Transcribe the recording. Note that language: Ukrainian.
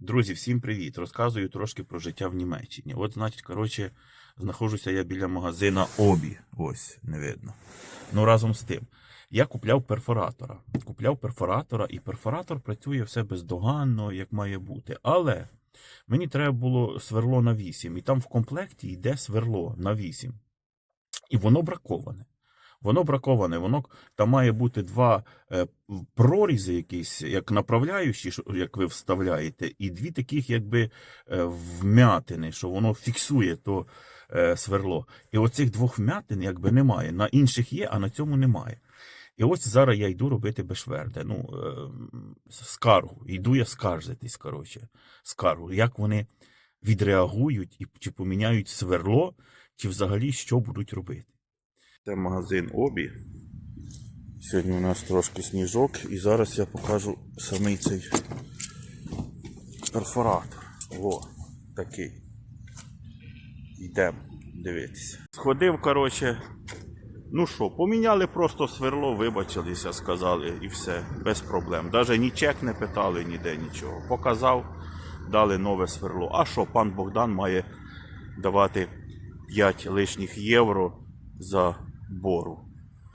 Друзі, всім привіт! Розказую трошки про життя в Німеччині. От, значить, коротше, знаходжуся я біля магазина Обі. Ось, не видно. Ну, разом з тим. Я купляв перфоратора. Купляв перфоратора, і перфоратор працює все бездоганно, як має бути. Але мені треба було сверло на 8, і там в комплекті йде сверло на 8. І воно браковане. Воно браковане, воно там має бути два е, прорізи, якісь, як направляючі, як ви вставляєте, і дві таких, якби е, вмятини, що воно фіксує то е, сверло. І оцих двох вмятин якби немає. На інших є, а на цьому немає. І ось зараз я йду робити бешверде. Ну, скаргу. Йду я скаржитись, коротше, скаргу. Як вони відреагують і чи поміняють сверло, чи взагалі що будуть робити. Це магазин Обі. Сьогодні у нас трошки сніжок, і зараз я покажу самий цей перфоратор. О, такий. Йдемо дивитися. Сходив, коротше. Ну що, поміняли просто сверло, вибачилися, сказали, і все, без проблем. Навіть ні чек не питали ніде нічого. Показав, дали нове сверло. А що, пан Богдан має давати 5 лишніх євро за Boro.